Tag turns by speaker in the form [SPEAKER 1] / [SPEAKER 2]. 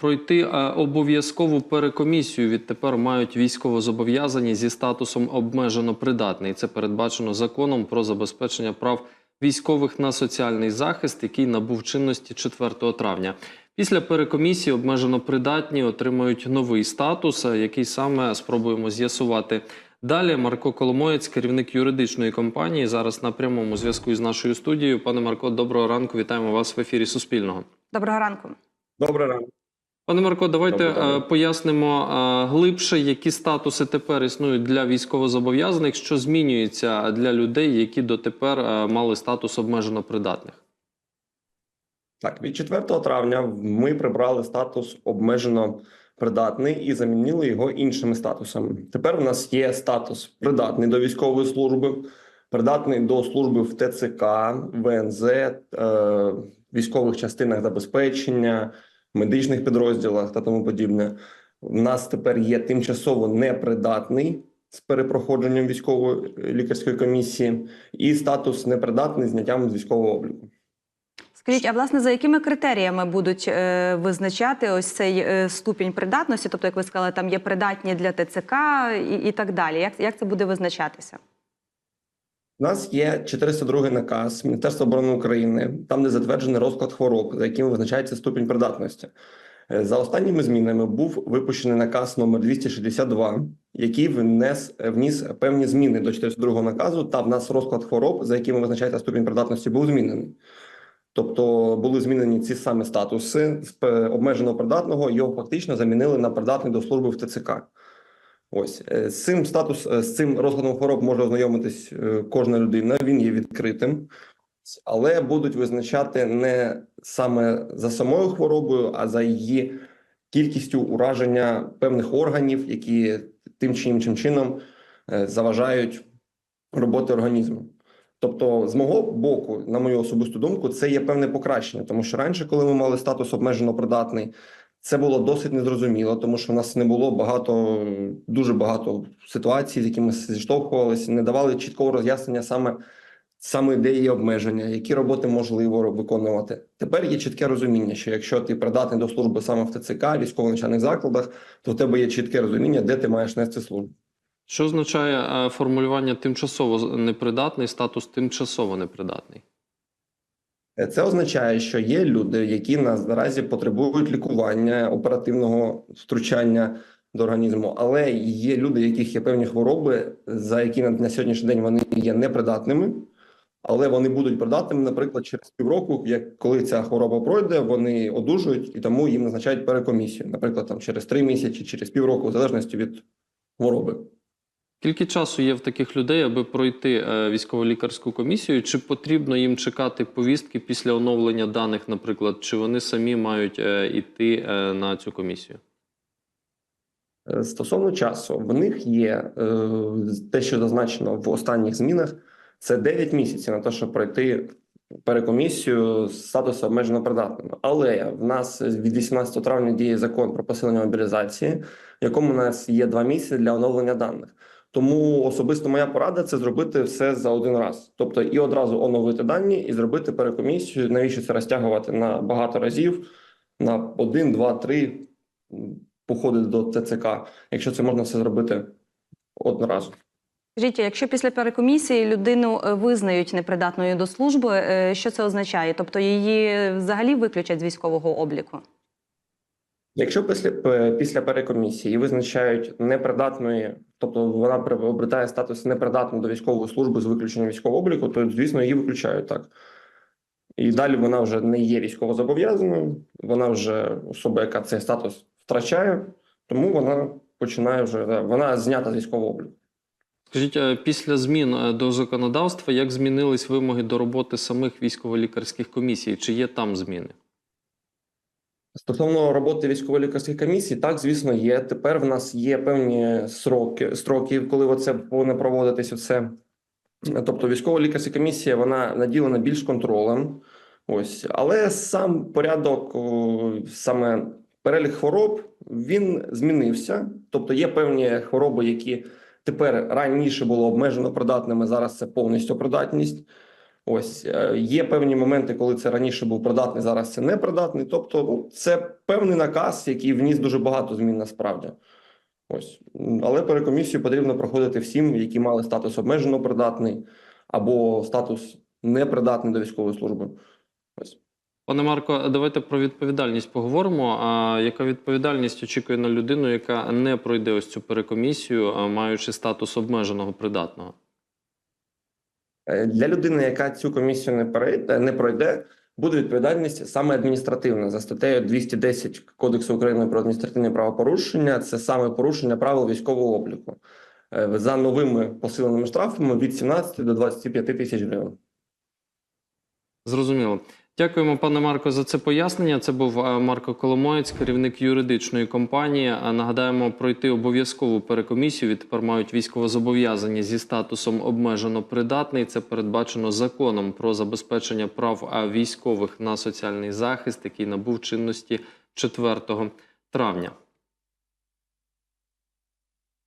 [SPEAKER 1] Пройти е, обов'язкову перекомісію відтепер мають військовозобов'язані зі статусом обмежено придатний. Це передбачено законом про забезпечення прав військових на соціальний захист, який набув чинності 4 травня. Після перекомісії обмежено придатні отримають новий статус, е, який саме спробуємо з'ясувати. Далі Марко Коломоєць, керівник юридичної компанії, зараз на прямому зв'язку із нашою студією. Пане Марко, доброго ранку. Вітаємо вас в ефірі Суспільного.
[SPEAKER 2] Доброго ранку.
[SPEAKER 3] Добрий ранок.
[SPEAKER 1] Пане Марко, давайте е, пояснимо е, глибше, які статуси тепер існують для військовозобов'язаних, що змінюється для людей, які дотепер е, мали статус обмежено придатних.
[SPEAKER 3] Так, від 4 травня ми прибрали статус обмежено придатний і замінили його іншими статусами. Тепер у нас є статус придатний до військової служби, придатний до служби в ТЦК, ВНЗ, військових частинах забезпечення, медичних підрозділах та тому подібне. У нас тепер є тимчасово непридатний з перепроходженням військової е, лікарської комісії, і статус непридатний зняттям з військового обліку.
[SPEAKER 2] Скажіть, а власне за якими критеріями будуть е, визначати ось цей е, ступінь придатності? Тобто, як ви сказали, там є придатні для ТЦК і, і так далі. Як, як це буде визначатися?
[SPEAKER 3] У нас є 402 наказ Міністерства оборони України, там де затверджений розклад хвороб, за яким визначається ступінь придатності. Е, За останніми змінами був випущений наказ номер 262, який внес вніс певні зміни до 402 наказу. Та в нас розклад хвороб, за якими визначається ступінь придатності, був змінений. Тобто були змінені ці самі статуси з обмеженого придатного, його фактично замінили на придатний до служби в ТЦК. Ось е, з цим статус е, з цим розкладом хвороб може ознайомитись е, кожна людина. Він є відкритим, але будуть визначати не саме за самою хворобою, а за її кількістю ураження певних органів, які тим чи іншим чином заважають роботи організму. Тобто, з мого боку, на мою особисту думку, це є певне покращення, тому що раніше, коли ми мали статус обмежено придатний, це було досить незрозуміло, тому що в нас не було багато, дуже багато ситуацій, з якими зіштовхувалися, не давали чіткого роз'яснення саме, саме де є обмеження, які роботи можливо виконувати. Тепер є чітке розуміння, що якщо ти придатний до служби саме в ТЦК, військово-навчальних закладах, то в тебе є чітке розуміння, де ти маєш нести службу.
[SPEAKER 1] Що означає формулювання тимчасово непридатний, статус тимчасово непридатний?
[SPEAKER 3] Е, Це означає, що є люди, які нас наразі потребують лікування, оперативного втручання до організму, але є люди, яких є певні хвороби, за які на, сьогоднішній день вони є непридатними, але вони будуть придатними, наприклад, через півроку, як коли ця хвороба пройде, вони одужують і тому їм назначають перекомісію, наприклад, там через три місяці, через півроку, в залежності від хвороби.
[SPEAKER 1] Скільки часу є в таких людей, аби пройти е, військово-лікарську комісію? Чи потрібно їм чекати повістки після оновлення даних, наприклад, чи вони самі мають е, іти е, на цю комісію?
[SPEAKER 3] Стосовно часу, в них є те, що зазначено в останніх змінах, це 9 місяців на те, щоб пройти перекомісію з статусу обмежено придатним. Але в нас від 18 травня діє закон про посилення мобілізації, в якому у нас є 2 місяці для оновлення даних. Тому особисто моя порада це зробити все за один раз, тобто і одразу оновити дані, і зробити перекомісію. Навіщо це розтягувати на багато разів, на один, два, три м, походи до ТЦК, якщо це можна все зробити одноразово.
[SPEAKER 2] Скажіть, якщо після перекомісії людину е, визнають непридатною до служби, е, що це означає? Тобто її взагалі виключать з військового обліку?
[SPEAKER 3] Якщо після після перекомісії визначають непридатної, тобто вона обретає статус непридатної до військової служби з виключенням військового обліку, то звісно її виключають так. І далі вона вже не є військовозобов'язаною, вона вже особа, яка цей статус втрачає, тому вона починає вже вона знята з військового обліку.
[SPEAKER 1] Скажіть, е, після змін е, до законодавства, як змінились вимоги до роботи самих військово-лікарських комісій? Чи є там зміни?
[SPEAKER 3] Стосовно роботи військово-лікарських комісій, так звісно, є. Тепер в нас є певні сроки, строки, коли це повинно проводитись. Оце. Тобто, військово-лікарська комісія вона наділена більш контролем. Ось, але сам порядок, саме перелік хвороб, він змінився. Тобто, є певні хвороби, які тепер раніше було обмежено придатними. Зараз це повністю придатність. Ось е, є певні моменти, коли це раніше був придатний, зараз це непридатний. Тобто, ну, це певний наказ, який вніс дуже багато змін насправді. Ось, але перекомісію потрібно проходити всім, які мали статус обмежено придатний або статус непридатний до військової служби. Ось.
[SPEAKER 1] Пане Марко, давайте про відповідальність поговоримо. А яка відповідальність очікує на людину, яка не пройде ось цю перекомісію, маючи статус обмеженого придатного?
[SPEAKER 3] Е, Для людини, яка цю комісію не пройде, не пройде, буде відповідальність саме адміністративна за статтею 210 Кодексу України про адміністративні правопорушення. Це саме порушення правил військового обліку Е, за новими посиленими штрафами від 17 до 25 тисяч гривень.
[SPEAKER 1] Зрозуміло. Дякуємо, пане Марко, за це пояснення. Це був е, Марко Коломоєць, керівник юридичної компанії. А Нагадаємо, пройти обов'язкову перекомісію. Відтепер мають військовозобов'язані зі статусом обмежено придатний. Це передбачено законом про забезпечення прав військових на соціальний захист, який набув чинності 4 травня.